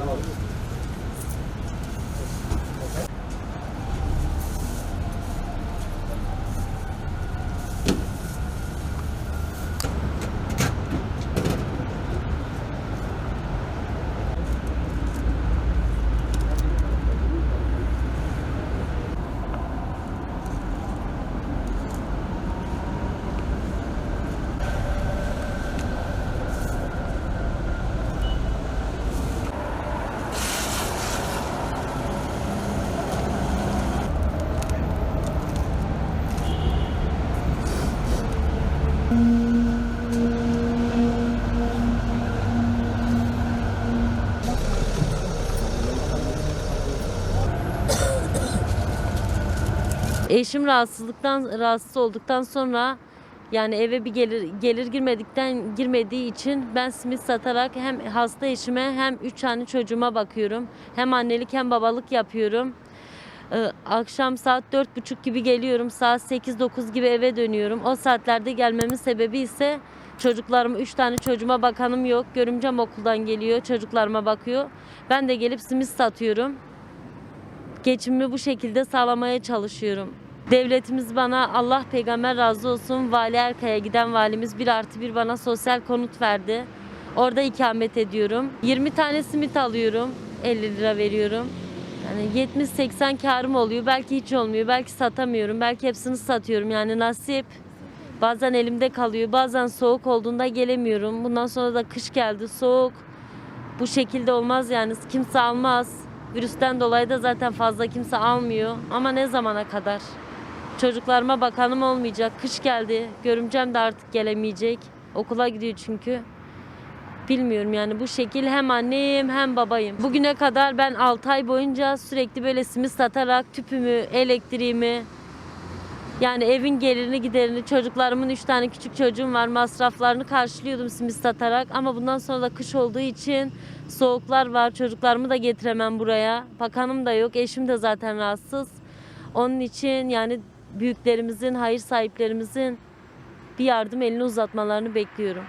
Tá Tchau. Eşim rahatsızlıktan rahatsız olduktan sonra yani eve bir gelir gelir girmedikten girmediği için ben simit satarak hem hasta eşime hem üç tane çocuğuma bakıyorum. Hem annelik hem babalık yapıyorum. Ee, akşam saat dört buçuk gibi geliyorum. Saat 8-9 gibi eve dönüyorum. O saatlerde gelmemin sebebi ise çocuklarıma, üç tane çocuğuma bakanım yok. Görümcem okuldan geliyor, çocuklarıma bakıyor. Ben de gelip simit satıyorum. Geçimimi bu şekilde sağlamaya çalışıyorum. Devletimiz bana Allah peygamber razı olsun Vali Erkay'a giden valimiz bir artı bir bana sosyal konut verdi. Orada ikamet ediyorum. 20 tane simit alıyorum. 50 lira veriyorum. Yani 70-80 karım oluyor. Belki hiç olmuyor. Belki satamıyorum. Belki hepsini satıyorum. Yani nasip. Bazen elimde kalıyor. Bazen soğuk olduğunda gelemiyorum. Bundan sonra da kış geldi. Soğuk. Bu şekilde olmaz yani. Kimse almaz. Virüsten dolayı da zaten fazla kimse almıyor. Ama ne zamana kadar? Çocuklarıma bakanım olmayacak. Kış geldi. Görümcem de artık gelemeyecek. Okula gidiyor çünkü. Bilmiyorum yani bu şekil hem anneyim hem babayım. Bugüne kadar ben 6 ay boyunca sürekli böyle simit satarak tüpümü, elektriğimi, yani evin gelirini giderini, çocuklarımın 3 tane küçük çocuğum var masraflarını karşılıyordum simit satarak. Ama bundan sonra da kış olduğu için soğuklar var çocuklarımı da getiremem buraya. Bakanım da yok eşim de zaten rahatsız. Onun için yani büyüklerimizin, hayır sahiplerimizin bir yardım elini uzatmalarını bekliyorum.